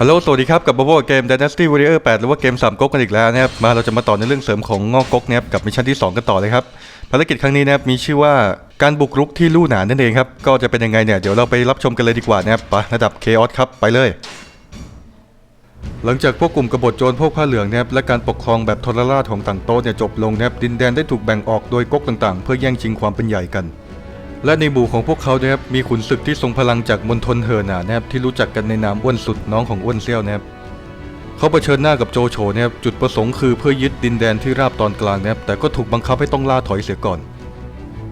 ฮัลโหล สวัสดีครับ กับ b บบเกม Dynasty Warrior 8 หรือว่าเกม3ก๊กกันอีกแล้วนะครับ มาเราจะมาต่อในเรื่องเสริมของงอกก๊กนะครับกับมิชชั่นที่ 2 กันต่อเลยครับ ภารกิจครั้งนี้นะครับมีชื่อว่าการบุกรุกที่ลู่หนานนั่นเองครับ ก็จะเป็นยังไงเนี่ยเดี๋ยวเราไปรับชมกันเลยดีกว่านะครับไประดับ Chaos ครับ ไปเลย หลังจากพวกกลุ่มกบฏโจรพวกผ้าเหลืองนะครับและการปกครองแบบทรราชของต่างโต๊ะเนี่ยจบลงนะครับดินแดนได้ถูกแบ่งออกโดยก๊กต่างๆ เพื่อแย่งชิงความเป็นใหญ่กัน และในหมู่ของพวกเขานะครับมีขุนศึกที่ทรงพลังจากมณฑลเฮอหนานะครับที่รู้จักกันในนามอ้วนสุดน้องของอ้วนเซี่ยวนะครับเขาเผชิญหน้ากับโจโฉนะครับจุดประสงค์คือเพื่อยึดดินแดนที่ราบตอนกลางนะครับแต่ก็ถูกบังคับให้ต้องล่าถอยเสียก่อน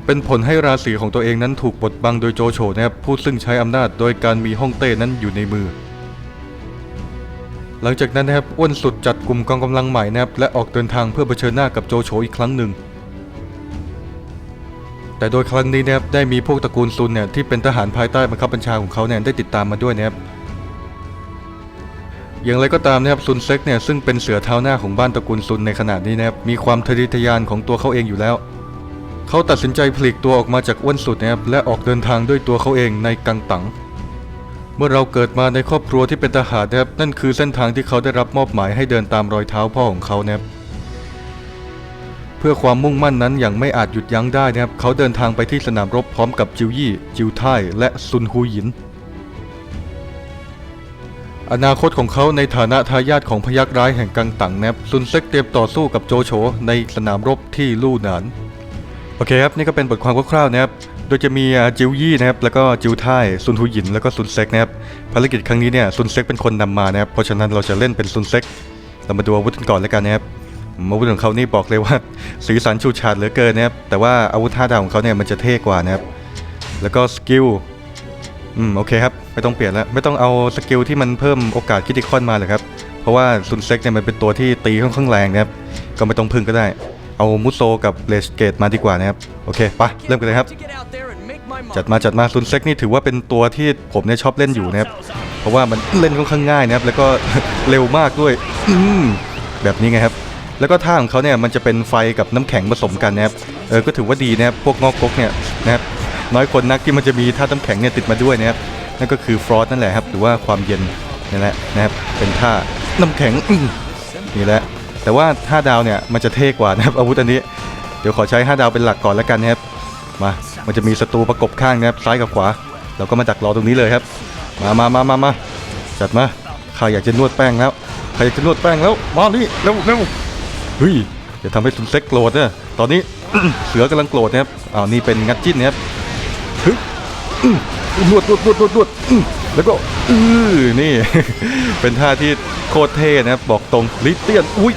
เป็นผลให้ราศีของตัวเองนั้นถูกบดบังโดยโจโฉนะครับผู้ซึ่งใช้อำนาจโดยการมีฮ่องเต้นั้นอยู่ในมือ หลังจากนั้นนะครับอ้วนสุดจัดกลุ่มกองกำลังใหม่นะครับและออกเดินทางเพื่อเผชิญหน้ากับโจโฉอีกครั้งหนึ่ง แต่โดยครั้งนี้นะครับได้มีพวกตระกูลซุนเนี่ยที่เป็นทหารภายใต้บังคับบัญชาของเขาเนี่ยได้ติดตามมาด้วยนะครับอย่างไรก็ตามนะครับซุนเซ็กเนี่ยซึ่งเป็นเสือเท้าหน้าของบ้านตระกูลซุนในขณะนี้นะครับมีความทะเยอทะยานของตัวเขาเองอยู่แล้ว เขาตัดสินใจผลิกตัวออกมาจากอ้วนสุดนะครับและออกเดินทางด้วยตัวเขาเองในกังตังเมื่อเราเกิดมาในครอบครัวที่เป็นทหารนะครับนั่นคือเส้นทางที่เขาได้รับมอบหมายให้เดินตามรอยเท้าพ่อของเขานะครับ เพื่อความมุ่งมั่นนั้นอย่างไม่อาจหยุดยั้งได้นะครับ เขาเดินทางไปที่สนามรบพร้อมกับจิวยี่ จิวไทและซุนฮูหยิน อนาคตของเขาในฐานะทายาทของพยักร้ายแห่งกังตังนะครับซุนเซ็กเตรียมต่อสู้กับโจโฉในสนามรบที่ลู่หนาน โอเคครับ นี่ก็เป็นบทความคร่าวๆนะครับ โดยจะมีจิวยี่นะครับ แล้วก็จิวไทซุนฮูหยิน แล้วก็ซุนเซ็กนะครับ ภารกิจครั้งนี้เนี่ยซุนเซ็กเป็นคนนำมานะครับ เพราะฉะนั้นเราจะเล่นเป็นซุนเซ็ก เรามาดูอาวุธกันก่อนแล้วกันนะครับ อาวุธของเขานี่บอกเลยว่าสีสันชูชาดเหลือเกินนะครับแต่ว่าอาวุธท่าดาวของเขาเนี่ยมันจะเท่กว่านะครับแล้วก็สกิลอืมโอเคครับไม่ต้องเปลี่ยนแล้วไม่ต้องเอาสกิลที่มันเพิ่มโอกาสคิติคอนมาเลยครับเพราะว่าซุนเซ็กเนี่ยมันเป็นตัวที่ตีค่อนข้างแรงนะครับก็ไม่ต้องพึ่งก็ได้ เอามุโซกับเลสเกตมาดีกว่านะครับโอเคไปเริ่มกันเลยครับ จัดมาจัดมาซุนเซ็กนี่ถือว่าเป็นตัวที่ผมเนี่ยชอบเล่นอยู่นะครับเพราะว่ามันเล่นค่อนข้างง่ายนะครับแล้วก็เร็วมากด้วยอืมแบบนี้ไงครับ แล้วก็ท่าของเขาเนี่ยมันจะเป็นไฟกับน้ำแข็งผสมกันนะครับเออก็ถือว่าดีนะครับพวกงอกกกเนี่ยนะครับน้อยคนนักที่มันจะมีท่าน้ำแข็งเนี่ยติดมาด้วยนะครับนั่นก็คือฟรอสนั่นแหละครับหรือว่าความเย็นนี่แหละนะครับเป็นท่าน้ำแข็งนี่แหละแต่ว่าห้าดาวเนี่ยมันจะเท่กว่านะครับอาวุธอันนี้เดี๋ยวขอใช้ห้าดาวเป็นหลักก่อนแล้วกันนะครับมามันจะมีศัตรูประกบข้างนะครับซ้ายกับขวา เราก็มาดักรอตรงนี้เลยครับ มามามามามาจัดมาข้าอยากจะนวดแป้งแล้วข้าอยากจะนวดแป้งแล้วมานี่เร็วเร็ว เฮ้ยอย่าทำให้ซุนเซ็กโกรธนะตอนนี้เสือกำลังโกรธนะครับอ้าวนี่เป็นงัดจิ้นนะครับฮ้ยอื้อนวดนวดนวดนวดนวดแล้วก็อือนี่ เป็นท่าที่โคตรเท่นะครับบอกตรงลิเตียนอุ้ย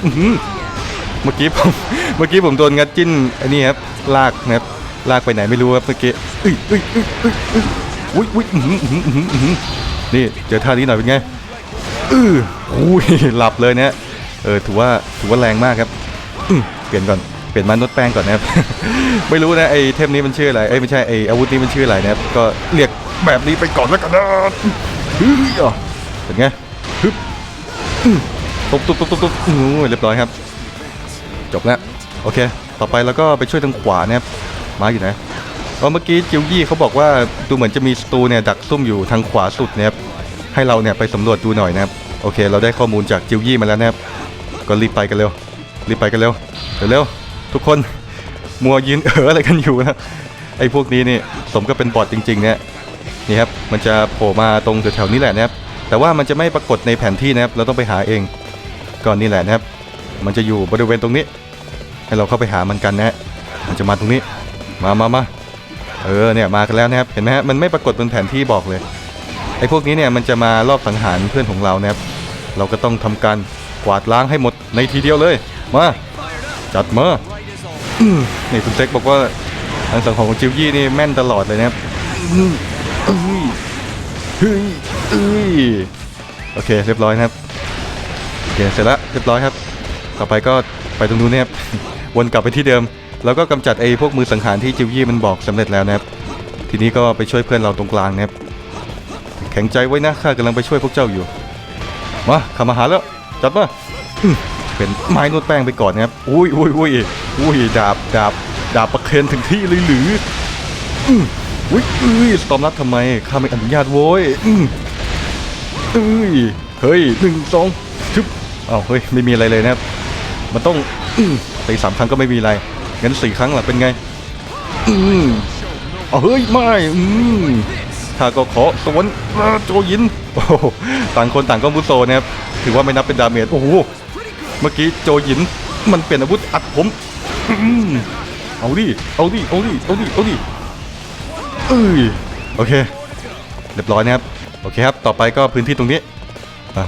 เมื่อกี้ผมเมื่อกี้ผมโดนงัดจิ้นอันนี้ครับลากนะครับลากไปไหนไม่รู้ครับเมื่อกี้เอ้ยอ้ยเอ้ยอ้ยเอ้ยอุ้ยอุ้ยอื้อหืออื้อหืออื้อหือนี่เจอท่านี้หน่อยเป็นไงอืออุ้ยหลับเลยนะ เออถือว่าถือว่าแรงมากครับเปลี่ยนก่อนเปลี่ยนมานวดแป้งก่อนนะครับ ไม่รู้นะไอ้เทมนี้มันชื่ออะไรเอ้ยไม่ใช่ไอ้อาวุธนี้มันชื่ออะไรนะครับก็เรียกแบบนี้ไปก่อนแล้วกันนะเฮ้ยอะเป็นไงฮึบตบตบตบตบตบอู้ยเรียบร้อยครับ จบแล้วโอเค ต่อไปเราก็ไปช่วยทางขวานะครับมาอยู่นะเมื่อกี้จิวยี่เขาบอกว่าดูเหมือนจะมีสตูเนี่ยดักซุ่มอยู่ทางขวาสุดนะครับให้เราเนี่ยไปสำรวจดูหน่อยนะครับ โอเค เราได้ข้อมูลจากจิวยี่มาแล้วนะครับ ก็รีบไปกันเร็ว รีบไปกันเร็ว เร็วๆทุกคน มัวยืนเอออะไรกันอยู่นะ ไอ้พวกนี้นี่สมก็เป็นบอทจริงๆเนี่ย นี่ครับ มันจะโผล่มาตรงแถวๆนี้แหละนะครับ แต่ว่ามันจะไม่ปรากฏในแผนที่นะครับ เราต้องไปหาเอง ก่อนนี่แหละนะครับ มันจะอยู่บริเวณตรงนี้ ให้เราเข้าไปหามันกันนะฮะมันจะมาตรงนี้ มามามาเออ เนี่ย มากันแล้วนะครับ เห็นไหมฮะ มันไม่ปรากฏบนแผนที่บอกเลย ไอ้พวกนี้เนี่ยมันจะมารอบสังหารเพื่อนของเรานะครับเราก็ต้องทำการกวาดล้างให้หมดในทีเดียวเลยมาจัดมาอื้อนี่คุณเซ็กบอกว่าทางสังของจิวยี่นี่แม่นตลอดเลยนะครับโอเคเรียบร้อยนะครับโอเคเสร็จแล้วเรียบร้อยครับ ต่อไปก็ไปตรงนู้นนะครับวนกลับไปที่เดิม แล้วก็กำจัดไอ้พวกมือสังหารที่จิวยี่มันบอกสำเร็จแล้วนะครับ ทีนี้ก็ไปช่วยเพื่อนเราตรงกลางนะครับ แข็งใจไว้นะข้ากำลังไปช่วยพวกเจ้าอยู่ มาข้ามาหาแล้ว จัดมาเป็นไม้นวดแป้งไปก่อนนะครับ อุ้ยอุ้ยอุ้ยอุ้ยดาบดาบดาบประเคนถึงที่เลยหรืออุ้ยอุ้ยสตอมรับทำไมข้าไม่อนุญาตโว้ยอุ้ยเฮ้ยหนึ่งสองชึบอ้าวเฮ้ยไม่มีอะไรเลยนะครับมันต้องอืมตีสามครั้งก็ไม่มีอะไรงั้นสี่ครั้งล่ะเป็นไง อืมเอเฮ้ยไม่อืม ข้าก็ขอสวนโจยินโอ้ต่างคนต่างก็มุโซนะครับถือว่าไม่นับเป็นดาเมจโอ้โหเมื่อกี้โจยินมันเปลี่ยนอาวุธอัดผมเอาดิเอาดิเอาดิเอาดิเอาดิเอ้ยโอเคเรียบร้อยนะครับโอเคครับต่อไปก็พื้นที่ตรงนี้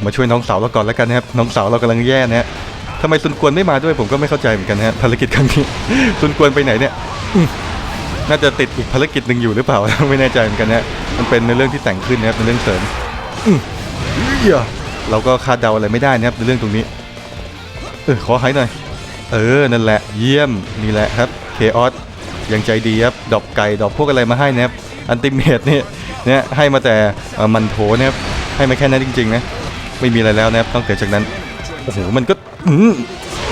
มาช่วยน้องสาวเราก่อนแล้วกันนะครับน้องสาวเรากำลังแย่นะฮะทำไมซุนกวนไม่มาด้วยผมก็ไม่เข้าใจเหมือนกันนะฮะภารกิจครั้งนี้ซุนกวนไปไหนเนี่ย น่าจะติดอีกภารกิจหนึ่งอยู่หรือเปล่า ไม่แน่ใจเหมือนกันนะฮะมันเป็นในเรื่องที่แต่งขึ้นนะครับเป็นเรื่องเสริมอืมเหี้ยเราก็คาดเดาอะไรไม่ได้นะครับในเรื่องตรงนี้เออขอหายหน่อย เออนั่นแหละเยี่ยมนี่แหละครับเคออสยังใจดีครับดอกไก่ดอกพวกอะไรมาให้นะครับอันติเมตเนี่ยเนี่ยให้มาแต่เอ่อมันโถนะครับให้มาแค่นั้นจริงๆนะไม่มีอะไรแล้วนะครับต้องเกิดจากนั้นโอ้โหมันก็อืม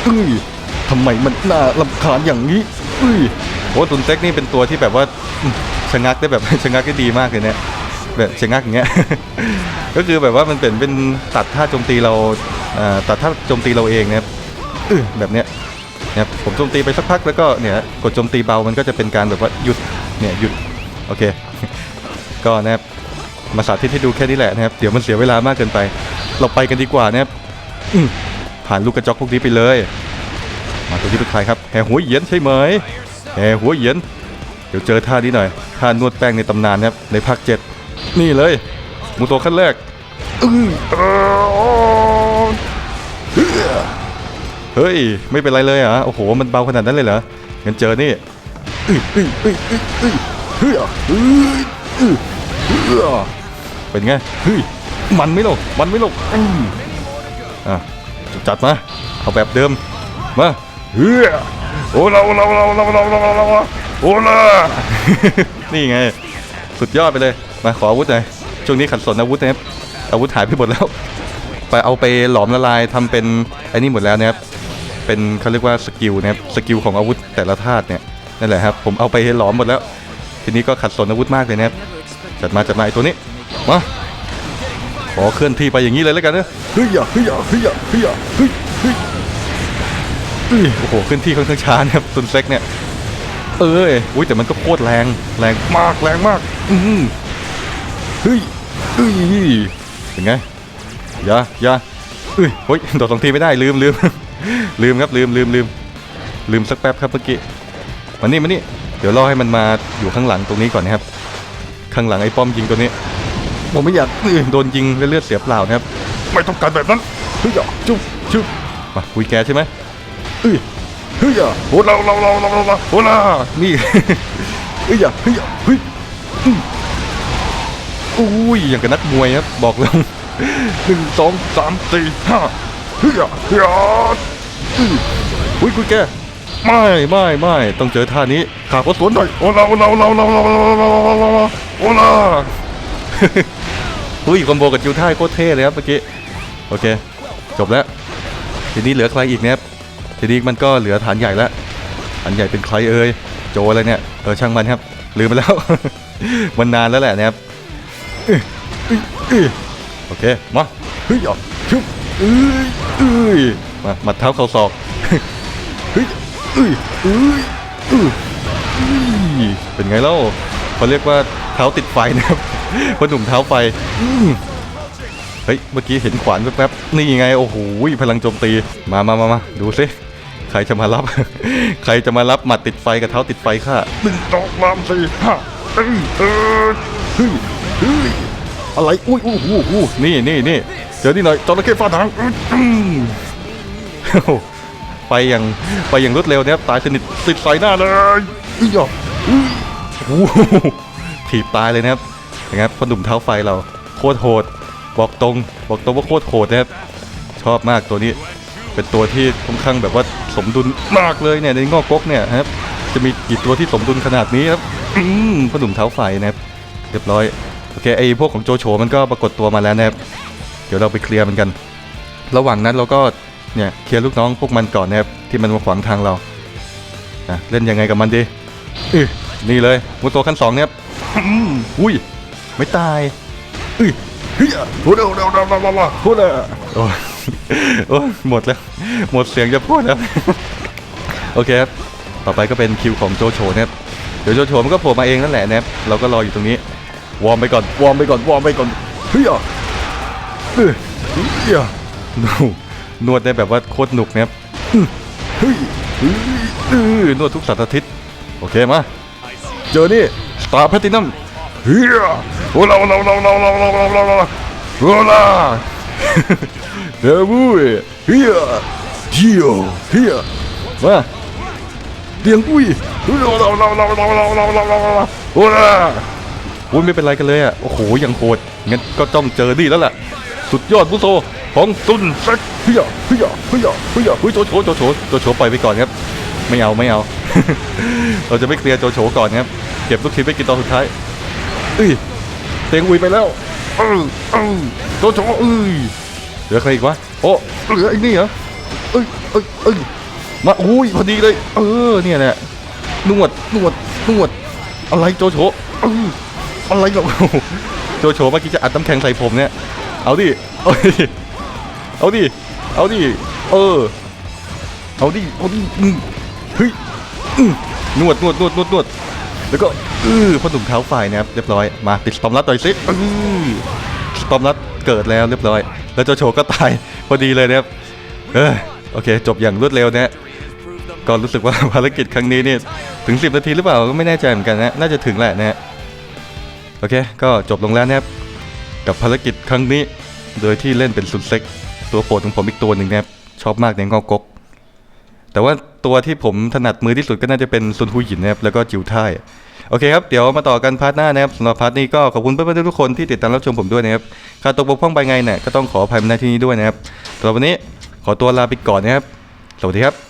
อุ้ยทำไมมันน่าลำคาญอย่างนี้อุ้ย โอ้ตุนเต็กนี่เป็นตัวที่แบบว่าชะงักได้แบบชะงักได้ดีมากเลยเนี่ยแบบชะงักอย่างเงี้ย ก็คือแบบว่ามันเป็นเป็นตัดท่าโจมตีเราตัดท่าโจมตีเราเองนะครับแบบเนี้ยเนะครับผมโจมตีไปสักพักแล้วก็เนี่ยกดโจมตีเบามันก็จะเป็นการแบบว่าหยุดเนี่ยหยุดโอเค ก็นะครับมาสาธิตให้ดูแค่นี้แหละนะครับ เดี๋ยวมันเสียเวลามากเกินไป เราไปกันดีกว่านะครับผ่านลูกกระจอกพวกนี้ไปเลย มาตัวนี้เป็นใครครับแห่หัวเยียนใช่ไหม แห่หัวเหยียน เดี๋ยวเจอท่านี้หน่อย ท่านวดแป้งในตำนานนะครับ ในภาคเจ็ดนี่เลย มูโตขั้นแรกเฮ้ย ไม่เป็นไรเลยอะโอ้โห มันเบาขนาดนั้นเลยเหรองั้นเจอนี่เฮ้ยเป็นไงเฮ้ยมันไม่หลกมันไม่หลกอื้ออะจัดมา เอาแบบเดิม มาเฮ้ย โอ้เราเราเราเราเราเราเราโอ้ล่ะนี่ไง สุดยอดไปเลย มาขออาวุธหน่อยช่วงนี้ขัดสนอาวุธนะครับอาวุธหายไปหมดแล้ว ไปเอาไปหลอมละลายทำเป็นไอ้นี่หมดแล้วนะครับเป็นเขาเรียกว่าสกิลนะครับสกิลของอาวุธแต่ละธาตุเนี่ยนั่นแหละครับผมเอาไปหลอมหมดแล้ว ทีนี้ก็ขัดสนอาวุธมากเลยนะครับจัดมาจัดมาไอ้ตัวนี้มาขอเคลื่อนที่ไปอย่างนี้เลยแล้วกันนะเฮ้ยอย่าเฮ้ยอย่าเฮ้ยอย่าเฮ้ยอย่าเฮ้ยเฮ้ยเฮ้ย โอ้โหเคลื่อนที่ค่อนข้างช้านะครับตุนเซ็กเนี่ย เอ้ยอุ้ยแต่มันก็โคตรแรง แรงมากแรงมาก อือเฮ้ยเฮ้ยเป็นไงอย่าอย่าเอ้ยเฮ้ยโดดสองทีไม่ได้ลืมลืมลืมครับลืมลืมลืมลืมสักแป๊บครับเมื่อกี้มานี่มานี่เดี๋ยวรอให้มันมาอยู่ข้างหลังตรงนี้ก่อนนะครับ ข้างหลังไอ้ป้อมยิงตัวนี้ผมไม่อยากเอ้ยโดนยิงแล้วเลือดเสียเปล่านะครับ ไม่ต้องการแบบนั้นเฮ้ยอย่าจุ๊บจุ๊บมาคุยแกใช่ไหม เอ้ยเฮ้ยอะโหเราเราเราเราเราโหล่านี่เฮ้ยอะเฮ้ยอะเฮ้ยอืมอุ้ยอย่างกับนักมวยครับบอกเลยหนึ่งสองสามสี่ห้าเฮ้ยอะเฮ้ยอะอืมอุ้ยคุณแกไม่ไม่ไม่ต้องเจอท่านี้ขาก็สวนหน่อยโอ้เราเราเราเราเราเราเราเราโอ้ล่าอุ้ยคอมโบกับจิวท่ายโคตรเท่เลยครับเมื่อกี้โอเคจบแล้วทีนี้เหลือใครอีกเนี่ยครับ ทีนี้มันก็เหลือฐานใหญ่แล้วฐานใหญ่เป็นใครเอ่ยโจอะไรเนี่ยเออช่างมันครับลืมไปแล้ว มันนานแล้วแหละนะครับโอเคมาเฮ้ยอะชุบเอ้ยเอ้ยมามัดเท้าเข่าศอกเฮ้ยเอ้ยเอ้ยเอ้ยเป็นไงเล่าเขาเรียกว่าเท้าติดไฟนะครับพ่อหนุ่มเท้าไฟเฮ้ยเมื่อกี้เห็นขวานแป๊บๆนี่ไงโอ้โหพลังโจมตีมามามามาดูสิ ใครจะมารับ ใครจะมารับหมัดติดไฟกับเท้าติดไฟข้าหนึ่งสองสามสี่ห้าเอ้ยเออเฮ้ยเฮ้ยอะไรอุ้ยอู้หูอู้นี่นี่นี่เจอนี่หน่อยจระเข้ฟาดหางอื้อโอ้โหไปอย่างไปอย่างรวดเร็วเนี่ยตายสนิทติดไฟหน้าเลยอุ้ยอะอุ้ยโอ้โหถีบตายเลยนะครับนะครับพ่อหนุ่มเท้าไฟเราโคตรโหด บอกตรง บอกตรงว่าโคตรโหดนะครับชอบมากตัวนี้ เป็นตัวที่ค่อนข้างแบบว่าสมดุลมากเลยเนี่ยในงอกก๊กเนี่ยครับจะมีกี่ตัวที่สมดุลขนาดนี้ครับอืมพ่อหนุ่มเท้าไฟนะครับเรียบร้อยโอเคไอพวกของโจโฉมันก็ปรากฏตัวมาแล้วนะครับเดี๋ยวเราไปเคลียร์มันกัน ระหว่างนั้นเราก็เนี่ยเคลียร์ลูกน้องพวกมันก่อนนะครับที่มันมาขวางทางเรานะเล่นยังไงกับมันดีอือนี่เลยมุโตขั้นสองเนี่ยอุ้ยไม่ตายอุ้ยเฮียพูดเร็วเร็วเร็วเร็วเร็วพูดเลย โอ้หมดแล้ว หมดเสียงจะพูดแล้ว โอเคครับ ต่อไปก็เป็นคิวของโจโฉนะครับ เดี๋ยวโจโฉมันก็โผล่มาเองนั่นแหละนะครับ เราก็รออยู่ตรงนี้ วอร์มไปก่อน วอร์มไปก่อน วอร์มไปก่อน เฮียเฮ้ยเฮียดูนวดได้แบบว่าโคตรหนุกนะครับเฮ้ยเฮ้ยเออนวดทุกสัปดาห์อาทิติโอเคมา เจอนี่สตาร์แพตินัมเฮียโอ้ลาโอ้ลาโอ้ลาโอ้ลาโอ้ลาโอ้ลาโอ้ลาโอ้ลาโอ้ลา เดบุยเฮียเฮียเฮียมาเดียงปุ้ยโอ้ลาโอ้ลาโอ้ลาโอ้ลาโอ้ลาโอ้ลาโอ้ลาโอ้ลาโอ้ลาโอ้ลาโอ้ยไม่เป็นไรกันเลยอะโอ้โหยังโหดงั้นก็ต้องเจอนี่แล้วล่ะสุดยอดบุโซของซุนเซ็กเฮียเฮียเฮียเฮียเฮ้ยโจโฉโจโฉโจโฉปล่อยไปก่อนครับ ไม่เอาไม่เอา เราจะไม่เคลียร์โจโฉก่อนครับเก็บลูกชิ้นไปกินตอนสุดท้ายเอ้ยเตียงอุยไปแล้วเออเออโจโฉเอ้ย เหลือใครอีกวะโอ้เหลือไอ้นี่เหรอเอ้ยเอ้ยเอ้ยมาอุ้ยพอดีเลย เออเนี่ยแหละนวดนวดนวด อะไรโจโฉเอออะไรกับโจโฉเมื่อกี้จะอัดน้ำแข็งใส่ผมเนี่ย เอาดิเอาดิเอาดิเอาดิเออเอาดิเอาดิอืมเฮ้ยอืมนวดนวดนวดนวดนวดแล้วก็อือพ่อหนุ่มเท้าไฟนะครับเรียบร้อยมาติดสตอมรัดต่อยซิอือส ตอมรัดเกิดแล้วเรียบร้อย แล้วเจ้าโชก็ตายพอดีเลยนะครับเออโอเค จบอย่างรวดเร็วนะฮะก็รู้สึกว่าภารกิจครั้งนี้นี่ถึง 10 นาทีหรือเปล่าก็ไม่แน่ใจเหมือนกันนะน่าจะถึงแหละนะฮะโอเค ก็จบลงแล้วนะครับกับภารกิจครั้งนี้ โดยที่เล่นเป็นซุนเซ็กตัวโปรดของผมอีกตัวหนึ่งนะครับชอบมากในงอกกกแต่ว่าตัวที่ผมถนัดมือที่สุดก็น่าจะเป็นซุนฮูหยินนะครับแล้วก็จิวไท โอเคครับ เดี๋ยวมาต่อกันพาร์ทหน้านะครับสำหรับพาร์ทนี้ก็ขอบคุณเพื่อนๆทุกคนที่ติดตามรับชมผมด้วยนะครับขาดตกบกพร่องไปไงเนี่ยก็ต้องขออภัยมาณที่นี้ด้วยนะครับสำหรับวันนี้ขอตัวลาไปก่อนนะครับ สวัสดีครับ